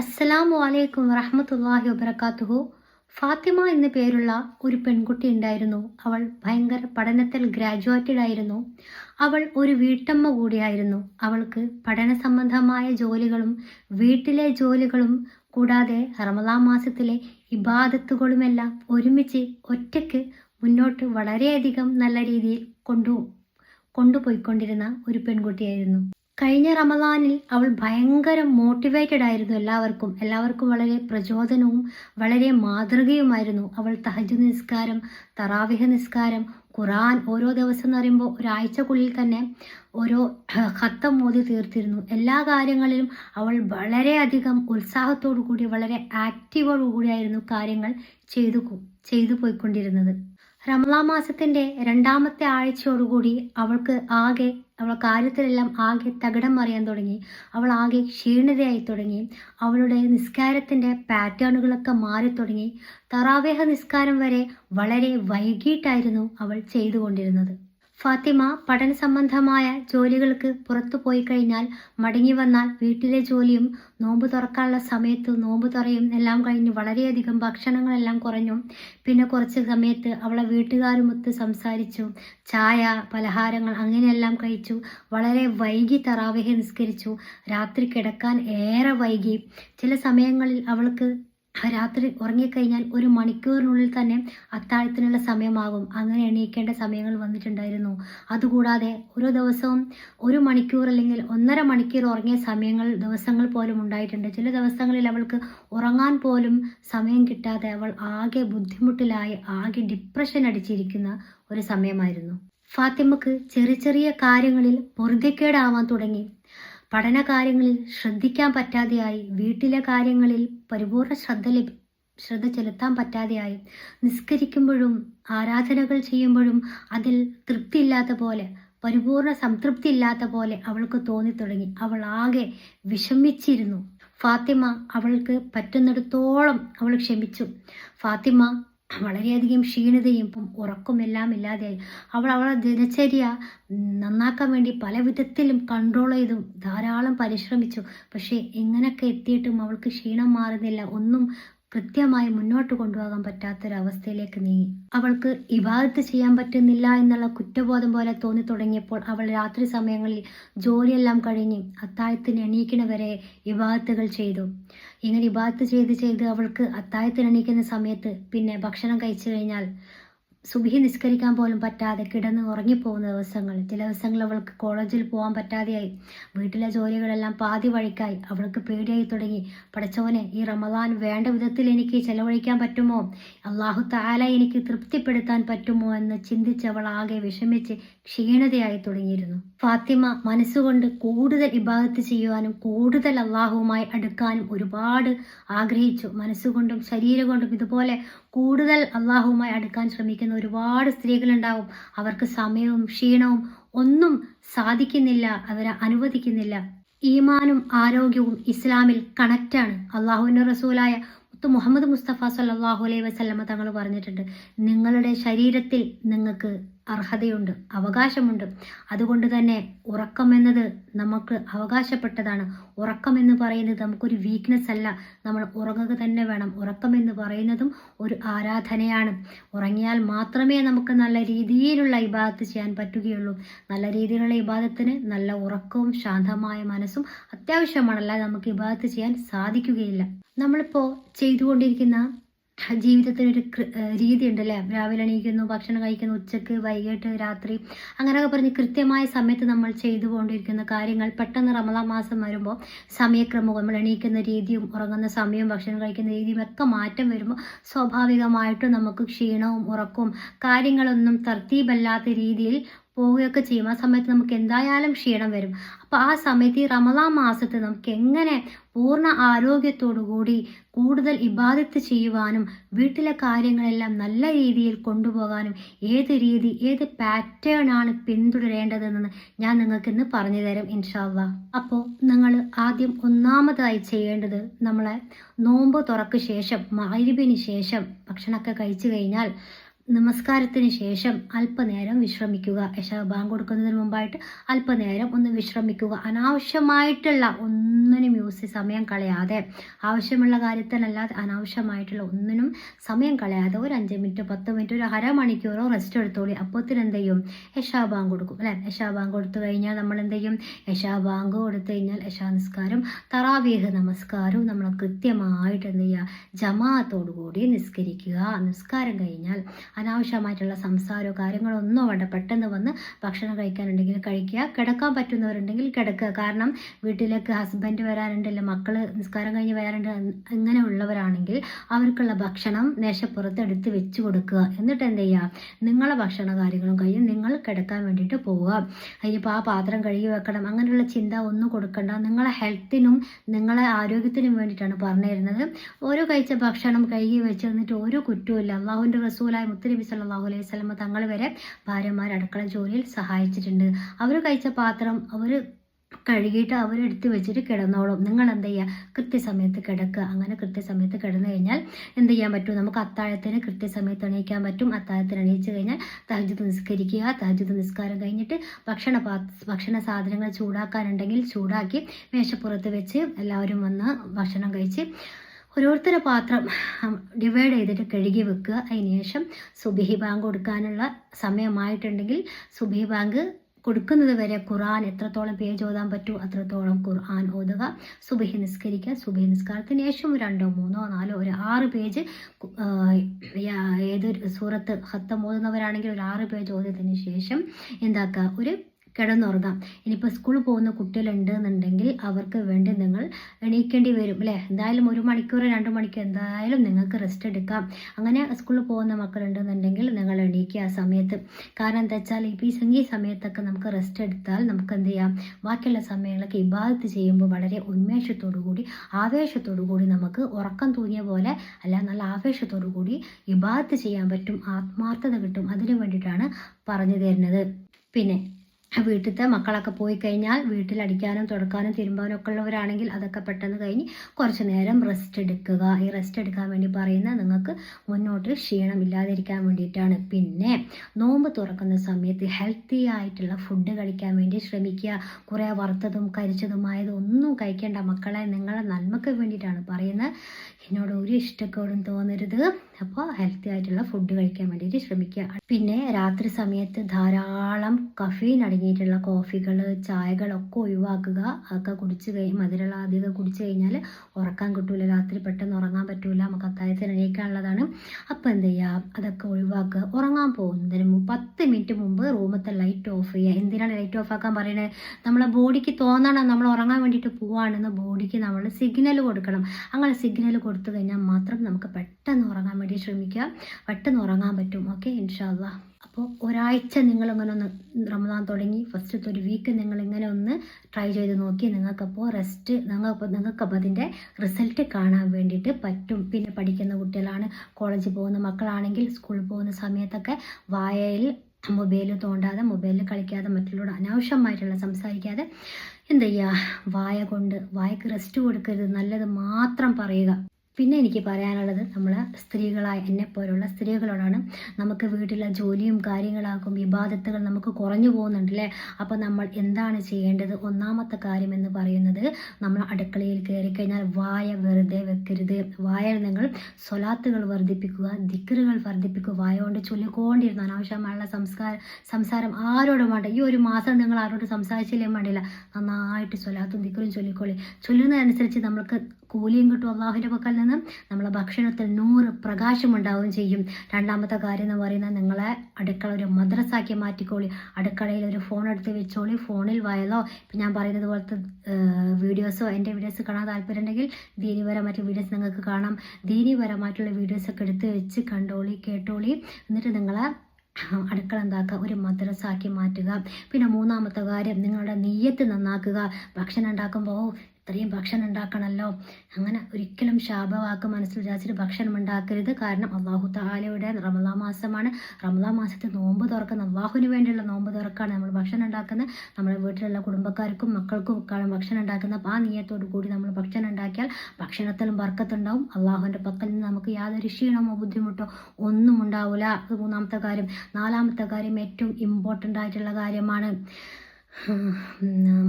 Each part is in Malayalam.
അസ്സലാമു അലൈക്കും വറഹമത്തല്ലാഹി വബർക്കാത്തുഹു ഫാത്തിമ എന്ന പേരുള്ള ഒരു പെൺകുട്ടി ഉണ്ടായിരുന്നു. അവൾ ഭയങ്കര പഠനത്തിൽ ഗ്രാജുവേറ്റഡ് ആയിരുന്നു. അവൾ ഒരു വീട്ടമ്മ കൂടിയായിരുന്നു. അവൾക്ക് പഠന സംബന്ധമായ ജോലികളും വീട്ടിലെ ജോലികളും കൂടാതെ റമദാ മാസത്തിലെ ഇബാദത്തുകളുമെല്ലാം ഒരുമിച്ച് ഒറ്റയ്ക്ക് മുന്നോട്ട് വളരെയധികം നല്ല രീതിയിൽ കൊണ്ടു കൊണ്ടുപോയിക്കൊണ്ടിരുന്ന ഒരു പെൺകുട്ടിയായിരുന്നു. കഴിഞ്ഞ റമദാനിൽ അവൾ ഭയങ്കര മോട്ടിവേറ്റഡ് ആയിരുന്നു എല്ലാവർക്കും. എല്ലാവർക്കും വളരെ പ്രചോദനവും വളരെ മാതൃകയുമായിരുന്നു. അവൾ തഹജ് നിസ്കാരം തറാവിഹ നിസ്കാരം ഖുറാൻ ഓരോ ദിവസം എന്ന് പറയുമ്പോൾ ഒരാഴ്ചക്കുള്ളിൽ തന്നെ ഓരോ ഖത്തം മോദി തീർത്തിരുന്നു. എല്ലാ കാര്യങ്ങളിലും അവൾ വളരെയധികം ഉത്സാഹത്തോടു കൂടി വളരെ ആക്റ്റീവോടു കൂടിയായിരുന്നു കാര്യങ്ങൾ ചെയ്തു ചെയ്തു പോയിക്കൊണ്ടിരുന്നത്. റമലാ മാസത്തിന്റെ രണ്ടാമത്തെ ആഴ്ചയോടുകൂടി അവൾക്ക് ആകെ അവൾ കാര്യത്തിലെല്ലാം ആകെ തകിടം മറിയാൻ തുടങ്ങി. അവൾ ആകെ ക്ഷീണിതയായി തുടങ്ങി. അവളുടെ നിസ്കാരത്തിന്റെ പാറ്റേണുകളൊക്കെ മാറി തുടങ്ങി. തറാവേഹ നിസ്കാരം വരെ വളരെ വൈകിട്ടായിരുന്നു അവൾ ചെയ്തുകൊണ്ടിരുന്നത്. ഫാത്തിമ പഠന സംബന്ധമായ ജോലികൾക്ക് പുറത്തു പോയി കഴിഞ്ഞാൽ മടങ്ങി വന്നാൽ വീട്ടിലെ ജോലിയും നോമ്പ് തുറക്കാനുള്ള സമയത്ത് നോമ്പ് തുറയും എല്ലാം കഴിഞ്ഞ് വളരെയധികം ഭക്ഷണങ്ങളെല്ലാം കുറഞ്ഞു. പിന്നെ കുറച്ച് സമയത്ത് അവളെ വീട്ടുകാരുമൊത്ത് സംസാരിച്ചു. ചായ പലഹാരങ്ങൾ അങ്ങനെയെല്ലാം കഴിച്ചു. വളരെ വൈകി തറാവേഹ നിസ്കരിച്ചു. രാത്രി കിടക്കാൻ ഏറെ വൈകി. ചില സമയങ്ങളിൽ അവൾക്ക് രാത്രി ഉറങ്ങിക്കഴിഞ്ഞാൽ ഒരു മണിക്കൂറിനുള്ളിൽ തന്നെ അത്താഴത്തിനുള്ള സമയമാകും. അങ്ങനെ എണീക്കേണ്ട സമയങ്ങൾ വന്നിട്ടുണ്ടായിരുന്നു. അതുകൂടാതെ ഓരോ ദിവസവും ഒരു മണിക്കൂർ അല്ലെങ്കിൽ ഒന്നര മണിക്കൂർ ഉറങ്ങിയ സമയങ്ങൾ ദിവസങ്ങൾ പോലും ഉണ്ടായിട്ടുണ്ട്. ചില ദിവസങ്ങളിൽ അവൾക്ക് ഉറങ്ങാൻ പോലും സമയം കിട്ടാതെ അവൾ ആകെ ബുദ്ധിമുട്ടിലായി ആകെ ഡിപ്രഷൻ അടിച്ചിരിക്കുന്ന ഒരു സമയമായിരുന്നു. ഫാത്തിമക്ക് ചെറിയ ചെറിയ കാര്യങ്ങളിൽ പൊറുതിക്കേടാവാൻ തുടങ്ങി. പഠന കാര്യങ്ങളിൽ ശ്രദ്ധിക്കാൻ പറ്റാതെയായി വീട്ടിലെ കാര്യങ്ങളിൽ പരിപൂർണ ശ്രദ്ധ ലഭി ശ്രദ്ധ ചെലുത്താൻ പറ്റാതെയായി. നിസ്കരിക്കുമ്പോഴും ആരാധനകൾ ചെയ്യുമ്പോഴും അതിൽ തൃപ്തിയില്ലാത്ത പോലെ പരിപൂർണ സംതൃപ്തി ഇല്ലാത്ത പോലെ അവൾക്ക് തോന്നിത്തുടങ്ങി. അവൾ ആകെ വിഷമിച്ചിരുന്നു. ഫാത്തിമ അവൾക്ക് പറ്റുന്നിടത്തോളം അവൾ ക്ഷമിച്ചു. ഫാത്തിമ വളരെയധികം ക്ഷീണിതയും എല്ലാം ഇല്ലാതെയായി അവൾ അവളുടെ ദിനചര്യ നന്നാക്കാൻ വേണ്ടി പല വിധത്തിലും കൺട്രോൾ ചെയ്തും ധാരാളം പരിശ്രമിച്ചു. പക്ഷേ എങ്ങനെയൊക്കെ എത്തിയിട്ടും അവൾക്ക് ക്ഷീണം മാറുന്നില്ല. ഒന്നും കൃത്യമായി മുന്നോട്ട് കൊണ്ടുപോകാൻ പറ്റാത്തൊരവസ്ഥയിലേക്ക് നീങ്ങി. അവൾക്ക് ഇബാദത്ത് ചെയ്യാൻ പറ്റുന്നില്ല എന്നുള്ള കുറ്റബോധം പോലെ തോന്നി തുടങ്ങിയപ്പോൾ അവൾ രാത്രി സമയങ്ങളിൽ ജോലിയെല്ലാം കഴിഞ്ഞ് അത്താഴത്തിന് എണീക്കണവരെ ഇബാദത്തുകൾ ചെയ്തു. ഇങ്ങനെ ഇബാദത്ത് ചെയ്ത് ചെയ്ത് അവൾക്ക് അത്താഴത്തിന് എണീക്കുന്ന സമയത്ത് പിന്നെ ഭക്ഷണം കഴിച്ചു കഴിഞ്ഞാൽ സുബിഹി നിസ്കരിക്കാൻ പോലും പറ്റാതെ കിടന്ന് ഉറങ്ങിപ്പോകുന്ന ദിവസങ്ങൾ. ചില ദിവസങ്ങൾ അവൾക്ക് കോളേജിൽ പോകാൻ പറ്റാതെയായി. വീട്ടിലെ ജോലികളെല്ലാം പാതി വഴിക്കായി. അവൾക്ക് പേടിയായി തുടങ്ങി. പഠിച്ചവനെ ഈ റമദാൻ വേണ്ട വിധത്തിൽ എനിക്ക് ചെലവഴിക്കാൻ പറ്റുമോ? അള്ളാഹു താല എനിക്ക് തൃപ്തിപ്പെടുത്താൻ പറ്റുമോ? എന്ന് ചിന്തിച്ച് അവൾ ആകെ വിഷമിച്ച് ക്ഷീണതയായി തുടങ്ങിയിരുന്നു. ഫാത്തിമ മനസ്സുകൊണ്ട് കൂടുതൽ ഇബാദത്ത് ചെയ്യുവാനും കൂടുതൽ അള്ളാഹുവുമായി അടുക്കാനും ഒരുപാട് ആഗ്രഹിച്ചു. മനസ്സുകൊണ്ടും ശരീരം കൊണ്ടും ഇതുപോലെ കൂടുതൽ അള്ളാഹുവുമായി അടുക്കാൻ ശ്രമിക്കുന്ന. ഒരുപാട് സ്ത്രീകളുണ്ടാവും. അവർക്ക് സമയവും ക്ഷീണവും ഒന്നും സാധിക്കുന്നില്ല അവരെ അനുവദിക്കുന്നില്ല. ഈമാനും ആരോഗ്യവും ഇസ്ലാമിൽ കണക്റ്റാണ്. അള്ളാഹുവിന്റെ റസൂലായ മുത്തു മുഹമ്മദ് മുസ്തഫ സല്ലാഹു അലൈഹി വസല്ലമ തങ്ങൾ പറഞ്ഞിട്ടുണ്ട് നിങ്ങളുടെ ശരീരത്തിൽ നിങ്ങൾക്ക് അർഹതയുണ്ട് അവകാശമുണ്ട്. അതുകൊണ്ട് തന്നെ ഉറക്കം എന്നത് നമുക്ക് അവകാശപ്പെട്ടതാണ്. ഉറക്കം എന്ന് പറയുന്നത് നമുക്കൊരു വീക്ക്നെസ് അല്ല. നമ്മൾ ഉറങ്ങുക തന്നെ വേണം. ഉറക്കം എന്ന് പറയുന്നതും ഒരു ആരാധനയാണ്. ഉറങ്ങിയാൽ മാത്രമേ നമുക്ക് നല്ല രീതിയിലുള്ള ഇബാദത്ത് ചെയ്യാൻ പറ്റുകയുള്ളൂ. നല്ല രീതിയിലുള്ള ഇബാദത്തിന് നല്ല ഉറക്കവും ശാന്തമായ മനസ്സും അത്യാവശ്യമാണ് നമുക്ക് ഇബാദത്ത് ചെയ്യാൻ സാധിക്കുകയില്ല. നമ്മളിപ്പോൾ ചെയ്തുകൊണ്ടിരിക്കുന്ന ജീവിതത്തിനൊരു രീതി ഉണ്ടല്ലേ രാവിലെ എണീക്കുന്നു ഭക്ഷണം കഴിക്കുന്നു ഉച്ചയ്ക്ക് വൈകിട്ട് രാത്രി. അങ്ങനെയൊക്കെ പറഞ്ഞ് കൃത്യമായ സമയത്ത് നമ്മൾ ചെയ്തു കൊണ്ടിരിക്കുന്ന കാര്യങ്ങൾ പെട്ടെന്ന് റമദാ മാസം വരുമ്പോൾ സമയക്രമവും നമ്മൾ എണീക്കുന്ന രീതിയും ഉറങ്ങുന്ന സമയവും ഭക്ഷണം കഴിക്കുന്ന രീതിയും ഒക്കെ മാറ്റം വരുമ്പോൾ സ്വാഭാവികമായിട്ടും നമുക്ക് ക്ഷീണവും ഉറക്കവും കാര്യങ്ങളൊന്നും തർത്തീബല്ലാത്ത രീതിയിൽ പോവുകയൊക്കെ ചെയ്യും. ആ സമയത്ത് നമുക്ക് എന്തായാലും ക്ഷീണം വരും. അപ്പോൾ ആ സമയത്ത് ഈ റമദാ മാസത്തെ നമുക്ക് എങ്ങനെ പൂർണ ആരോഗ്യത്തോടു കൂടി കൂടുതൽ ഇബാദത്ത് ചെയ്യുവാനും വീട്ടിലെ കാര്യങ്ങളെല്ലാം നല്ല രീതിയിൽ കൊണ്ടുപോകാനും ഏത് രീതി ഏത് പാറ്റേൺ ആണ് പിന്തുടരേണ്ടതെന്ന് ഞാൻ നിങ്ങൾക്ക് ഇന്ന് പറഞ്ഞു തരാം ഇൻഷാല്ല അപ്പോൾ നിങ്ങൾ ആദ്യം ഒന്നാമതായി ചെയ്യേണ്ടത് നമ്മളെ നോമ്പ് തുറക്ക് ശേഷം മാരിവിന് ശേഷം ഭക്ഷണമൊക്കെ കഴിച്ചു കഴിഞ്ഞാൽ നമസ്കാരത്തിന് ശേഷം അല്പനേരം വിശ്രമിക്കുക. യശ ബാങ്ക് കൊടുക്കുന്നതിന് മുമ്പായിട്ട് അല്പനേരം ഒന്ന് വിശ്രമിക്കുക. അനാവശ്യമായിട്ടുള്ള ഒന്നിനും യൂസ് സമയം കളയാതെ ആവശ്യമുള്ള കാര്യത്തിനല്ലാതെ അനാവശ്യമായിട്ടുള്ള ഒന്നിനും സമയം കളയാതെ ഒരു അഞ്ച് മിനിറ്റ് പത്ത് മിനിറ്റ് ഒരു അരമണിക്കൂറോ റെസ്റ്റ് എടുത്തോളി. അപ്പോത്തിന് എന്ത് ചെയ്യും? യശാ ബാങ്ക് കൊടുക്കും അല്ലേ? യശാ ബാങ്ക് കൊടുത്തു കഴിഞ്ഞാൽ നമ്മൾ എന്ത് ചെയ്യും? യശാ ബാങ്ക് കൊടുത്തു കഴിഞ്ഞാൽ യശാ നിസ്കാരം തറാവീഹ് നമസ്കാരവും നമ്മൾ കൃത്യമായിട്ട് എന്ത് ചെയ്യുക? ജമാഅത്തോടു കൂടി നിസ്കരിക്കുക. നിസ്കാരം കഴിഞ്ഞാൽ അനാവശ്യമായിട്ടുള്ള സംസാരമോ കാര്യങ്ങളോ ഒന്നും വേണ്ട പെട്ടെന്ന് വന്ന് ഭക്ഷണം കഴിക്കാനുണ്ടെങ്കിൽ കഴിക്കുക. കിടക്കാൻ പറ്റുന്നവരുണ്ടെങ്കിൽ കിടക്കുക. കാരണം വീട്ടിലേക്ക് ഹസ്ബൻഡ് വരാനുണ്ടല്ലോ മക്കൾ നിസ്കാരം കഴിഞ്ഞ് വരാനുണ്ട് അങ്ങനെയുള്ളവരാണെങ്കിൽ അവർക്കുള്ള ഭക്ഷണം മേശപ്പുറത്ത് എടുത്ത് വെച്ച് കൊടുക്കുക. എന്നിട്ട് എന്ത് ചെയ്യുക? നിങ്ങളെ ഭക്ഷണ കാര്യങ്ങളും കഴിഞ്ഞ് നിങ്ങൾ കിടക്കാൻ വേണ്ടിയിട്ട് പോവുക. അതിനിപ്പോൾ ആ പാത്രം കഴുകി വെക്കണം. അങ്ങനെയുള്ള ചിന്ത ഒന്നും കൊടുക്കണ്ട. നിങ്ങളെ ഹെൽത്തിനും നിങ്ങളെ ആരോഗ്യത്തിനും വേണ്ടിയിട്ടാണ് പറഞ്ഞു തരുന്നത് ഓരോ കഴിച്ച ഭക്ഷണം കഴുകി വെച്ച് എന്നിട്ട് ഓരോ കുറ്റവും ഇല്ല അള്ളാഹുവിന്റെ റസൂലായ മുത്തനബി സല്ലാഹു അലൈഹി സ്വലമ തങ്ങൾ വരെ ഭാര്യമാർ അടുക്കള ജോലിയിൽ സഹായിച്ചിട്ടുണ്ട്. അവർ കഴിച്ച പാത്രം അവർ കഴുകിയിട്ട് അവരെടുത്ത് വെച്ചിട്ട് കിടന്നോളും. നിങ്ങൾ എന്ത് ചെയ്യുക കൃത്യസമയത്ത് കിടക്കുക. അങ്ങനെ കൃത്യസമയത്ത് കിടന്നു കഴിഞ്ഞാൽ എന്ത് ചെയ്യാൻ പറ്റും? നമുക്ക് അത്താഴത്തിന് കൃത്യസമയത്ത് എണീക്കാൻ പറ്റും. അത്താഴത്തിന് എണീച്ച് കഴിഞ്ഞാൽ തഹജിത് നിസ്കരിക്കുക. തഹജിത് നിസ്കാരം കഴിഞ്ഞിട്ട് ഭക്ഷണ ഭക്ഷണ സാധനങ്ങൾ ചൂടാക്കാനുണ്ടെങ്കിൽ ചൂടാക്കി മേശപ്പുറത്ത് വെച്ച് എല്ലാവരും വന്ന് ഭക്ഷണം കഴിച്ച് ഓരോരുത്തരുടെ പാത്രം ഡിവൈഡ് ചെയ്തിട്ട് കഴുകി വെക്കുക. അതിന് ശേഷം സുബിഹി ബാങ്ക് കൊടുക്കാനുള്ള സമയമായിട്ടുണ്ടെങ്കിൽ സുബിഹി ബാങ്ക് കൊടുക്കുന്നത് വരെ ഖുർആൻ എത്രത്തോളം പേജ് ഓതാൻ പറ്റുമോ അത്രത്തോളം ഖുർആൻ ഓതുക സുബഹി നിസ്കരിക്കുക. സുബഹി നിസ്കാരത്തിന് ശേഷം രണ്ടോ മൂന്നോ നാലോ ഒരു ആറ് പേജ് ഏതൊരു സൂറത്ത് ഹത്തം ഓതുന്നവരാണെങ്കിൽ ഒരു ആറ് പേജ് ഓതിയതിന് ശേഷം എന്താക്കുക? ഒരു കിടന്നുറങ്ങാം. ഇനിയിപ്പോൾ സ്കൂളിൽ പോകുന്ന കുട്ടികളുണ്ട് എന്നുണ്ടെങ്കിൽ അവർക്ക് വേണ്ടി നിങ്ങൾ എണീക്കേണ്ടി വരും അല്ലേ? എന്തായാലും ഒരു മണിക്കൂർ രണ്ട് മണിക്കൂർ എന്തായാലും നിങ്ങൾക്ക് റെസ്റ്റ് എടുക്കാം. അങ്ങനെ സ്കൂളിൽ പോകുന്ന മക്കളുണ്ടെന്നുണ്ടെങ്കിൽ നിങ്ങൾ എണീക്കുക ആ സമയത്ത്. കാരണം എന്താ വെച്ചാൽ ഇപ്പോൾ ഈ സംഗീ സമയത്തൊക്കെ നമുക്ക് റെസ്റ്റ് എടുത്താൽ നമുക്ക് എന്ത് ചെയ്യാം? ബാക്കിയുള്ള സമയങ്ങളൊക്കെ ഇബാദത്ത് ചെയ്യുമ്പോൾ വളരെ ഉന്മേഷത്തോടു കൂടി ആവേശത്തോടു കൂടി നമുക്ക് ഉറക്കം തൂങ്ങിയ പോലെ അല്ല നല്ല ആവേശത്തോടു കൂടി ഇബാദത്ത് ചെയ്യാൻ പറ്റും ആത്മാർത്ഥത കിട്ടും. അതിനു വേണ്ടിയിട്ടാണ് പറഞ്ഞു തരുന്നത്. പിന്നെ വീട്ടിലത്തെ മക്കളൊക്കെ പോയി കഴിഞ്ഞാൽ വീട്ടിലടിക്കാനും തുടക്കാനും തിരുമ്പാനും ഒക്കെ ഉള്ളവരാണെങ്കിൽ അതൊക്കെ പെട്ടെന്ന് കഴിഞ്ഞ് കുറച്ച് നേരം റെസ്റ്റ് എടുക്കുക. ഈ റെസ്റ്റ് എടുക്കാൻ വേണ്ടി പറയുന്ന നിങ്ങൾക്ക് മുന്നോട്ട് ക്ഷീണം ഇല്ലാതിരിക്കാൻ വേണ്ടിയിട്ടാണ്. പിന്നെ നോമ്പ് തുറക്കുന്ന സമയത്ത് ഹെൽത്തി ആയിട്ടുള്ള ഫുഡ് കഴിക്കാൻ വേണ്ടി ശ്രമിക്കുക. കുറേ വറുത്തതും കരിച്ചതുമായതും ഒന്നും കഴിക്കേണ്ട മക്കളെ നിങ്ങളെ നന്മയ്ക്ക് വേണ്ടിയിട്ടാണ് പറയുന്നത്. എന്നോട് ഒരു ഇഷ്ടക്കേടും തോന്നരുത്. അപ്പോൾ ഹെൽത്തി ആയിട്ടുള്ള ഫുഡ് കഴിക്കാൻ വേണ്ടിയിട്ട് ശ്രമിക്കുക. പിന്നെ രാത്രി സമയത്ത് ധാരാളം കഫീൻ അടങ്ങിയിട്ടുള്ള കോഫികൾ ചായകളൊക്കെ ഒഴിവാക്കുക. അതൊക്കെ കുടിച്ച് കഴിഞ്ഞ് മധുരമുള്ള അധികം കുടിച്ച് കഴിഞ്ഞാൽ ഉറക്കാൻ കിട്ടൂല. രാത്രി പെട്ടെന്ന് ഉറങ്ങാൻ പറ്റൂല. നമുക്ക് അത്താഴത്തിന് എണീക്കാനുള്ളതാണ്. അപ്പോൾ എന്ത് ചെയ്യുക അതൊക്കെ ഒഴിവാക്കുക. ഉറങ്ങാൻ പോകുന്നതിന് മുമ്പ് പത്ത് മിനിറ്റ് മുമ്പ് റൂമത്തെ ലൈറ്റ് ഓഫ് ചെയ്യുക എന്തിനാണ് ലൈറ്റ് ഓഫ് ആക്കാൻ പറയുന്നത് നമ്മളെ ബോഡിക്ക് തോന്നണം. നമ്മൾ ഉറങ്ങാൻ വേണ്ടിയിട്ട് പോവാണെന്ന് ബോഡിക്ക് നമ്മൾ സിഗ്നൽ കൊടുക്കണം. അങ്ങനെ സിഗ്നൽ കൊടുത്തു കഴിഞ്ഞാൽ മാത്രം നമുക്ക് പെട്ടെന്ന് ഉറങ്ങാൻ വേണ്ടി ശ്രമിക്കുക പെട്ടെന്ന് ഉറങ്ങാൻ പറ്റും. ഓക്കെ ഇൻഷാല്ല അപ്പോൾ ഒരാഴ്ച നിങ്ങളിങ്ങനെ ഒന്ന് റമദാൻ തുടങ്ങി ഫസ്റ്റത്തെ ഒരു വീക്ക് നിങ്ങൾ ഇങ്ങനെ ഒന്ന് ട്രൈ ചെയ്ത് നോക്കി നിങ്ങൾക്കപ്പോൾ റെസ്റ്റ് നിങ്ങൾക്ക് നിങ്ങൾക്കപ്പോൾ അതിന്റെ റിസൾട്ട് കാണാൻ വേണ്ടിയിട്ട് പറ്റും. പിന്നെ പഠിക്കുന്ന കുട്ടികളാണ് കോളേജിൽ പോകുന്ന മക്കളാണെങ്കിൽ സ്കൂളിൽ പോകുന്ന സമയത്തൊക്കെ വായയിൽ മൊബൈൽ തോണ്ടാതെ മൊബൈലിൽ കളിക്കാതെ മറ്റുള്ളവരോട് അനാവശ്യമായിട്ടുള്ള സംസാരിക്കാതെ എന്ത് ചെയ്യുക വായ കൊണ്ട് വായക്ക് റെസ്റ്റ് കൊടുക്കരുത് നല്ലത് മാത്രം പറയുക. പിന്നെ എനിക്ക് പറയാനുള്ളത് നമ്മൾ സ്ത്രീകളായ എന്നെപ്പോലുള്ള സ്ത്രീകളോടാണ് നമുക്ക് വീട്ടിലെ ജോലിയും കാര്യങ്ങളാക്കും വിവാദത്തുകൾ നമുക്ക് കുറഞ്ഞു പോകുന്നുണ്ട് അല്ലേ അപ്പോൾ നമ്മൾ എന്താണ് ചെയ്യേണ്ടത്? ഒന്നാമത്തെ കാര്യം എന്ന് പറയുന്നത് നമ്മൾ അടുക്കളയിൽ കയറി കഴിഞ്ഞാൽ വായ വെറുതെ വെക്കരുത്. വായയിൽ നിങ്ങൾ സ്വലാത്തുകൾ വർദ്ധിപ്പിക്കുക ദിക്കറുകൾ വർദ്ധിപ്പിക്കുക. വായ കൊണ്ട് ചൊല്ലിക്കൊണ്ടിരുന്ന അനാവശ്യമായുള്ള സംസ്കാരം സംസാരം ആരോടും വേണ്ട. ഈ ഒരു മാസം നിങ്ങൾ ആരോടും സംസാരിച്ചില്ലേ വേണ്ടില്ല. നന്നായിട്ട് സ്വലാത്തും ദിക്കറും ചൊല്ലിക്കോളി ചൊല്ലുന്നതനുസരിച്ച് നമ്മൾക്ക് കൂലിയും കിട്ടും അള്ളാഹുവിന്റെ പക്കൽ നിന്ന്. നമ്മളെ ഭക്ഷണത്തിൽ നൂറ് പ്രകാശം ഉണ്ടാവുകയും ചെയ്യും. രണ്ടാമത്തെ കാര്യം എന്ന് പറയുന്നത് നിങ്ങളെ അടുക്കള ഒരു മദ്രസാക്കി മാറ്റിക്കോളി. അടുക്കളയിൽ ഒരു ഫോൺ എടുത്ത് വെച്ചോളി. ഫോണിൽ വയലോ ഇപ്പം ഞാൻ പറയുന്നത് പോലത്തെ വീഡിയോസോ എന്റെ വീഡിയോസ് കാണാൻ താല്പര്യം ഉണ്ടെങ്കിൽ ദീനിപരമായിട്ടുള്ള വീഡിയോസ് നിങ്ങൾക്ക് കാണാം. ദീനിപരമായിട്ടുള്ള വീഡിയോസൊക്കെ എടുത്ത് വെച്ച് കണ്ടോളി കേട്ടോളി. എന്നിട്ട് നിങ്ങളെ അടുക്കള എന്താക്കുക? ഒരു മദ്രസാക്കി മാറ്റുക. പിന്നെ മൂന്നാമത്തെ കാര്യം നിങ്ങളുടെ നെയ്യത്ത് നന്നാക്കുക. ഭക്ഷണം ഉണ്ടാക്കുമ്പോൾ ഇത്രയും ഭക്ഷണം ഉണ്ടാക്കണമല്ലോ അങ്ങനെ ഒരിക്കലും ശാപവാക്ക് മനസ്സിൽ വിചാരിച്ചിട്ട് ഭക്ഷണം ഉണ്ടാക്കരുത്. കാരണം അള്ളാഹു താലയുടെ റമലാ മാസമാണ്. റമലാ മാസത്തെ നോമ്പ് തുറക്കുന്ന അള്ളാഹുവിന് വേണ്ടിയുള്ള നോമ്പ് തുറക്കാണ് നമ്മൾ ഭക്ഷണം ഉണ്ടാക്കുന്നത്. നമ്മുടെ വീട്ടിലുള്ള കുടുംബക്കാർക്കും മക്കൾക്കും ഒക്കെയാണ് ഭക്ഷണം ഉണ്ടാക്കുന്നത് അപ്പോൾ ആ നീയത്തോടു കൂടി നമ്മൾ ഭക്ഷണം ഉണ്ടാക്കിയാൽ ഭക്ഷണത്തിലും വർക്കത്തുണ്ടാവും അള്ളാഹുവിന്റെ പക്കൽ നിന്ന് നമുക്ക് യാതൊരു ക്ഷീണമോ ബുദ്ധിമുട്ടോ ഒന്നും ഉണ്ടാവില്ല അത് മൂന്നാമത്തെ കാര്യം. നാലാമത്തെ കാര്യം ഏറ്റവും ഇമ്പോർട്ടന്റ് ആയിട്ടുള്ള കാര്യമാണ്.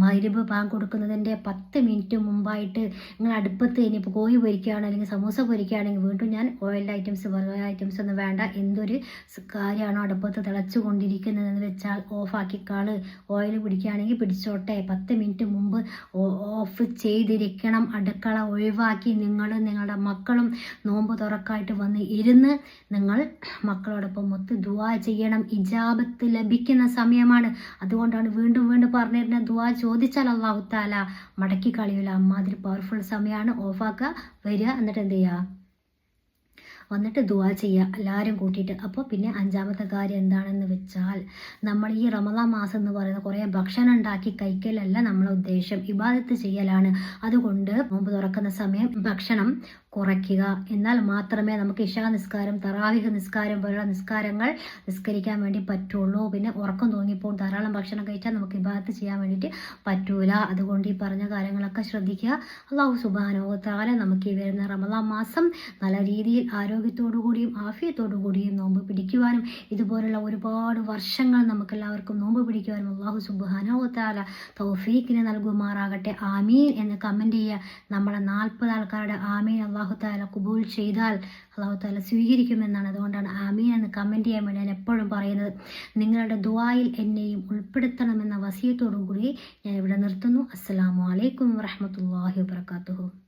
മൈരിബ് പാൻ കൊടുക്കുന്നതിന്റെ പത്ത് മിനിറ്റ് മുമ്പായിട്ട് നിങ്ങൾ അടുപ്പത്ത് ഇനിയിപ്പോൾ കോഴി പൊരിക്കുകയാണ് അല്ലെങ്കിൽ സമൂസ പൊരിക്കുകയാണെങ്കിൽ വീണ്ടും ഞാൻ ഓയിൽ ഐറ്റംസ് വെറുതെ ഐറ്റംസ് ഒന്നും വേണ്ട. എന്തൊരു കാര്യമാണോ അടുപ്പത്ത് തിളച്ചു കൊണ്ടിരിക്കുന്നതെന്ന് വെച്ചാൽ ഓഫാക്കിക്കാൾ ഓയിൽ പിടിക്കുകയാണെങ്കിൽ പിടിച്ചോട്ടെ. പത്ത് മിനിറ്റ് മുമ്പ് ഓഫ് ചെയ്തിരിക്കണം. അടുക്കള ഒഴിവാക്കി നിങ്ങൾ നിങ്ങളുടെ മക്കളും നോമ്പ് തുറക്കായിട്ട് വന്ന് ഇരുന്ന് നിങ്ങൾ മക്കളോടൊപ്പം ഒത്ത് ദുവാ ചെയ്യണം. ഇജാബത്ത് ലഭിക്കുന്ന സമയമാണ്. അതുകൊണ്ടാണ് വീണ്ടും വീണ്ടും പറഞ്ഞിരുന്ന ദുവാ ചോദിച്ചാൽ അള്ളാഹു താല മടക്കി കളയൂല. അമ്മാതിരി പവർഫുൾ സമയമാണ് ഓഫാക്കുക വരിക. എന്നിട്ട് എന്ത് ചെയ്യുക വന്നിട്ട് ദുവാ ചെയ്യുക എല്ലാവരും കൂട്ടിയിട്ട്. അപ്പോൾ പിന്നെ അഞ്ചാമത്തെ കാര്യം എന്താണെന്ന് വെച്ചാൽ നമ്മൾ ഈ റമദാ മാസം എന്ന് പറയുന്ന കുറേ ഭക്ഷണം ഉണ്ടാക്കി കഴിക്കലല്ല നമ്മളെ ഉദ്ദേശം. ഇബാദത്ത് ചെയ്യലാണ്. അതുകൊണ്ട് നോമ്പ് തുറക്കുന്ന സമയം ഭക്ഷണം കുറയ്ക്കുക. എന്നാൽ മാത്രമേ നമുക്ക് ഇഷാ നിസ്കാരം തറാവിഹ് നിസ്കാരം പോലുള്ള നിസ്കാരങ്ങൾ നിസ്കരിക്കാൻ വേണ്ടി പറ്റുള്ളൂ. പിന്നെ ഉറക്കം തോന്നിപ്പോൾ ധാരാളം ഭക്ഷണം കഴിച്ചാൽ നമുക്ക് ഇബാദത്ത് ചെയ്യാൻ വേണ്ടിയിട്ട് പറ്റൂല. അതുകൊണ്ട് ഈ പറഞ്ഞ കാര്യങ്ങളൊക്കെ ശ്രദ്ധിക്കുക. അള്ളാഹു സുബാനോ താല നമുക്ക് ഈ വരുന്ന റമദാ മാസം നല്ല രീതിയിൽ ആരോഗ്യത്തോടു കൂടിയും ആഫിയത്തോടു കൂടിയും നോമ്പ് പിടിക്കുവാനും ഇതുപോലുള്ള ഒരുപാട് വർഷങ്ങൾ നമുക്ക് എല്ലാവർക്കും നോമ്പ് പിടിക്കുവാനും അള്ളാഹു സുബാനോ താല തൗഫീഖിനെ നൽകുമാറാകട്ടെ. ആമീൻ എന്ന് കമന്റ് ചെയ്യുക. നമ്മുടെ നാൽപ്പത് ആൾക്കാരുടെ ആമീൻ അള്ളാഹു താല കുബൂൽ ചെയ്താൽ അള്ളാഹു താല സ്വീകരിക്കുമെന്നാണ്. അതുകൊണ്ടാണ് ആമീൻ എന്ന് കമന്റ് ചെയ്യാൻ വേണ്ടി ഞാൻ എപ്പോഴും പറയുന്നത്. നിങ്ങളുടെ ദുആയിൽ എന്നെയും ഉൾപ്പെടുത്തണമെന്ന വസിയത്തോടു കൂടി ഞാൻ ഇവിടെ നിർത്തുന്നു. അസ്സാം വലൈക്കും വറഹമത്തല്ലാഹി വാബർക്കാത്തുഹു